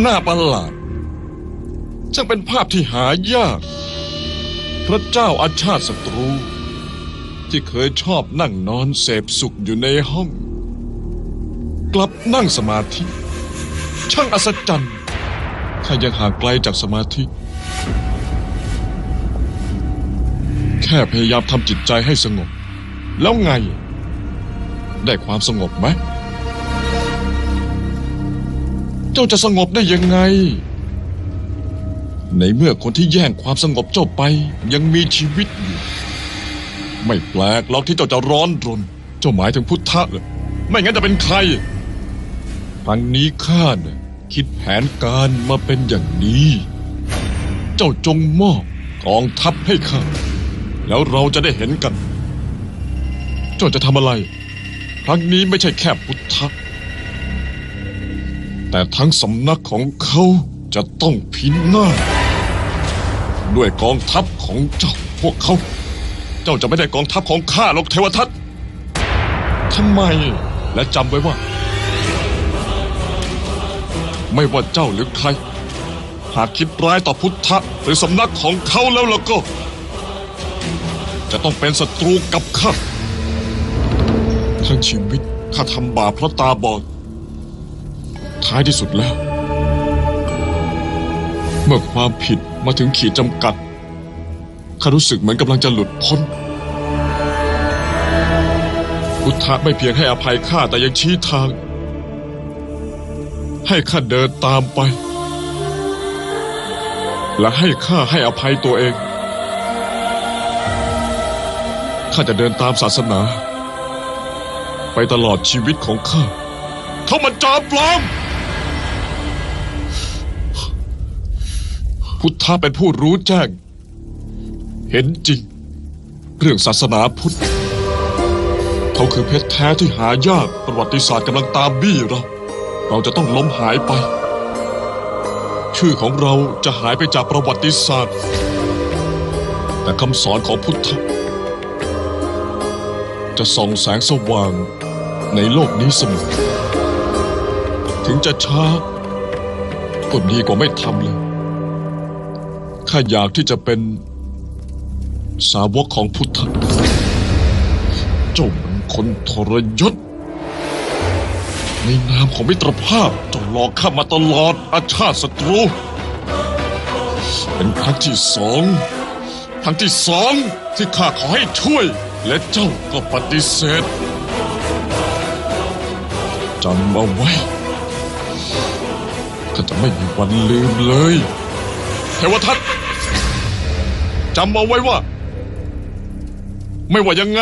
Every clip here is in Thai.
หน้าประหลาดช่างเป็นภาพที่หายาก พระเจ้าอาชาติศัตรู ที่เคยชอบนั่งนอนเสพสุขอยู่ในห้อง กลับนั่งสมาธิ ช่างอัศจรรย์ข้ายังห่างไกลจากสมาธิ แค่พยายามทำจิตใจให้สงบ แล้วไง ได้ความสงบไหม เจ้าจะสงบได้ยังไง ในเมื่อคนที่แย่งความสงบเจ้าไปยังมีชีวิตอยู่ ไม่แปลกหรอกที่เจ้าจะร้อนรน เจ้าหมายถึงพุทธะเหรอไม่งั้นจะเป็นใครครั้งนี้ข้าเนี่ยคิดแผนการมาเป็นอย่างนี้ เจ้าจงมอบกองทัพให้ข้า แล้วเราจะได้เห็นกัน เจ้าจะทำอะไร ครั้งนี้ไม่ใช่แค่พุทธะ แต่ทั้งสำนักของเขาจะต้องพินาศด้วยกองทัพของเจ้าพวกเขา เจ้าจะไม่ได้กองทัพของข้าหรอกเทวทัตทำไมและจำไว้ว่า ไม่ว่าเจ้าหรือใคร หากคิดร้ายต่อพุทธะหรือสำนักของเขาแล้วล่ะก็ จะต้องเป็นศัตรูกับข้าทั้งชีวิตข้าทำบาปเพราะตาบอด ท้ายที่สุดแล้ว เมื่อความผิดมาถึงขีดจำกัดข้ารู้สึกเหมือนกำลังจะหลุดพ้น พุทธะไม่เพียงให้อภัยข้าแต่ยังชี้ทาง ให้ข้าเดินตามไป และให้ข้าให้อภัยตัวเองข้าจะเดินตามศาสนา ไปตลอดชีวิตของข้าเขามันจอมปลอม พุทธะเป็นผู้รู้แจ้ง เห็นจริง เรื่องศาสนาพุทธ เขาคือเพชรแท้ที่หายากประวัติศาสตร์กำลังตามบี้เรา เราจะต้องล้มหายไป ชื่อของเราจะหายไปจากประวัติศาสตร์ แต่คำสอนของพุทธ จะส่องแสงสว่างในโลกนี้เสมอ ถึงจะช้าก็ดีกว่าไม่ทำเลย ข้าอยากที่จะเป็นสาวกของพุทธะเจ้ามันคนทรยศ ในนามของมิตรภาพเจ้าหลอกข้ามาตลอดอาชาติศัตรู เป็นครั้งที่สองครั้งที่สองที่ข้าขอให้ช่วย และเจ้าก็ปฏิเสธจำเอาไว้ข้าจะไม่มีวันลืมเลย ทวทัตจำเอาไว้ว่า ไม่ว่ายังไง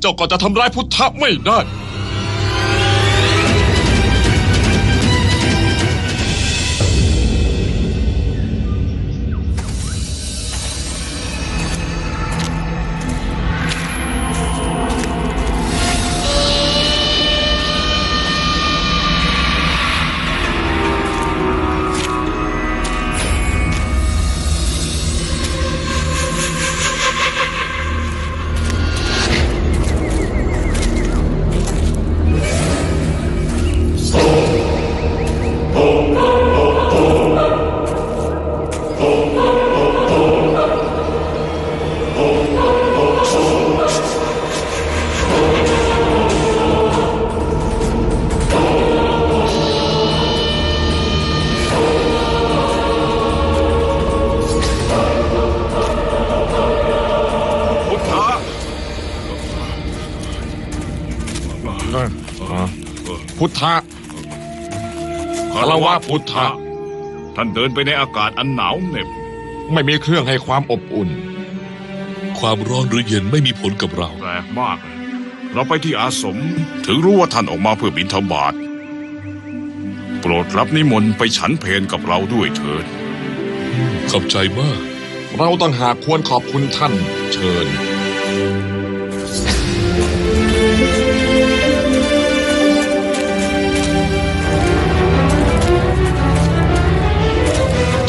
เจ้าก็จะทำร้ายพุทธะไม่ได้ พุทธะคารวะพุทธะ ท่านเดินไปในอากาศอันหนาวเหน็บ ไม่มีเครื่องให้ความอบอุ่น ความร้อนหรือเย็นไม่มีผลกับเรา แปลกมาก เราไปที่อาสมถึงรู้ว่าท่านออกมาเพื่อบิณฑบาต โปรดรับนิมนต์ไปฉันเพลกับเราด้วยเถิด ขอบใจมาก เราต่างหากควรขอบคุณท่าน เชิญ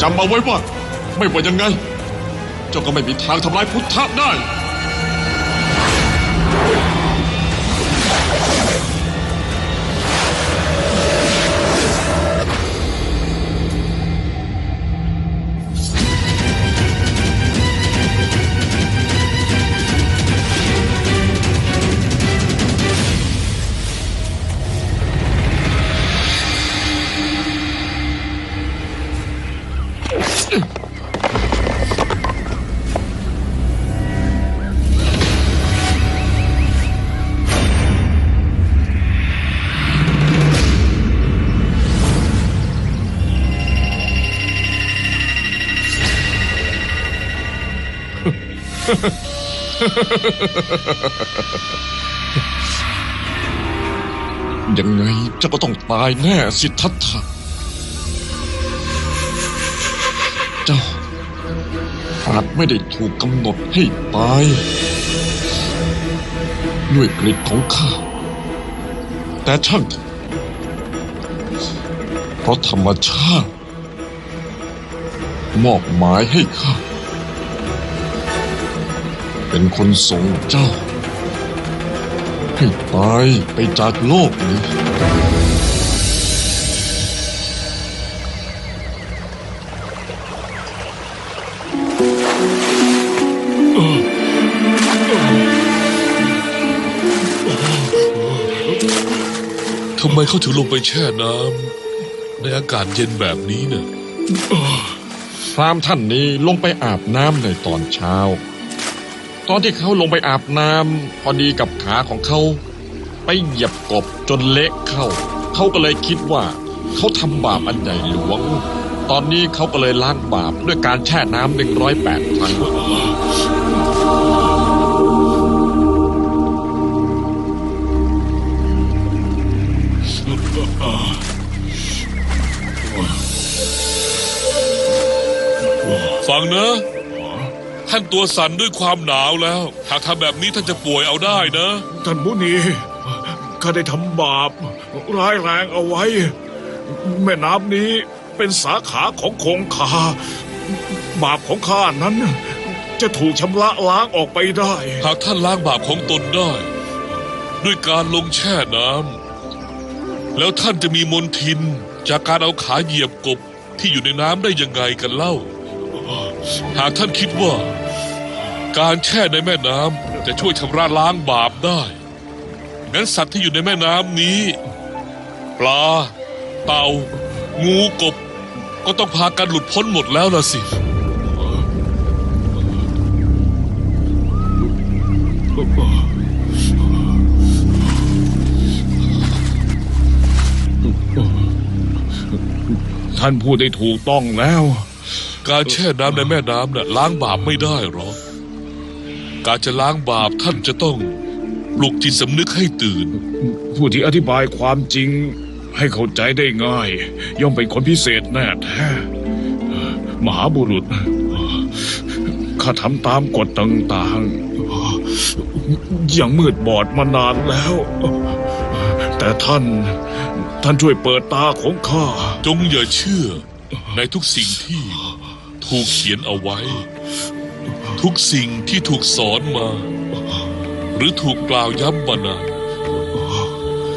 จำเอาไว้ว่า ไม่ว่ายังไง เจ้าก็ไม่มีทางทำลายพุทธะได้ ยังไงเจ้าก็ต้องตายแน่สิทธัตถะเจ้าอาจไม่ได้ถูกกำหนดให้ตาย ด้วยกฤตของข้า แต่ช่างเพราะธรรมชาติ มอบหมายให้ข้า เป็นคนส่งเจ้า ให้ตายไปจากโลกนี้ทำไมเขาถึงลงไปแช่น้ำในอากาศเย็นแบบนี้เนี่ยพรามท่านนี้ลงไปอาบน้ำในตอนเช้า ตอนที่เขาลงไปอาบน้ำพอดีกับขาของเขา ไปเหยียบกบจนเละเข้า เขาก็เลยคิดว่า เขาทำบาปอันใหญ่หลวง ตอนนี้เขาก็เลยล้างบาปด้วยการแช่น้ำหนึ่งร้อยแปดครั้งฟังนะ ท่านตัวสั่นด้วยความหนาวแล้ว หากทำแบบนี้ท่านจะป่วยเอาได้นะ ท่านมุนีข้าได้ทำบาป ร้ายแรงเอาไว้ แม่น้ำนี้เป็นสาขาของคงคา บาปของข้านั้น จะถูกชำระล้างออกไปได้ หากท่านล้างบาปของตนได้ ด้วยการลงแช่น้ำแล้วท่านจะมีมนทินจากการเอาขาเหยียบกบที่อยู่ในน้ำได้ยังไงกันเล่า หากท่านคิดว่า การแช่ในแม่น้ำจะช่วยชำระล้างบาปได้ งั้นสัตว์ที่อยู่ในแม่น้ำนี้ ปลา เต่า งูกบ ก็ต้องพากันหลุดพ้นหมดแล้วล่ะสิ ท่านพูดได้ถูกต้องแล้ว การแช่น้ำในแม่น้ำน่ะล้างบาปไม่ได้หรอก การจะล้างบาปท่านจะต้องปลุกจิตสำนึกให้ตื่น ผู้ที่อธิบายความจริงให้เข้าใจได้ง่าย ย่อมเป็นคนพิเศษแน่แท้มหาบุรุษข้าทำตามกฎต่างๆยังมืดบอดมานานแล้ว แต่ท่านท่านช่วยเปิดตาของข้า จงอย่าเชื่อในทุกสิ่งที่ถูกเขียนเอาไว้ ทุกสิ่งที่ถูกสอนมา หรือถูกกล่าวย้ำมานาน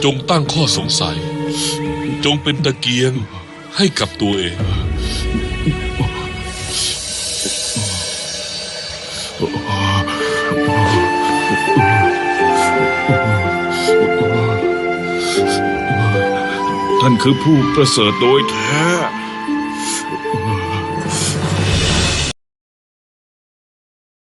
จงตั้งข้อสงสัย จงเป็นตะเกียงให้กับตัวเองท่านคือผู้ประเสริฐโดยแท้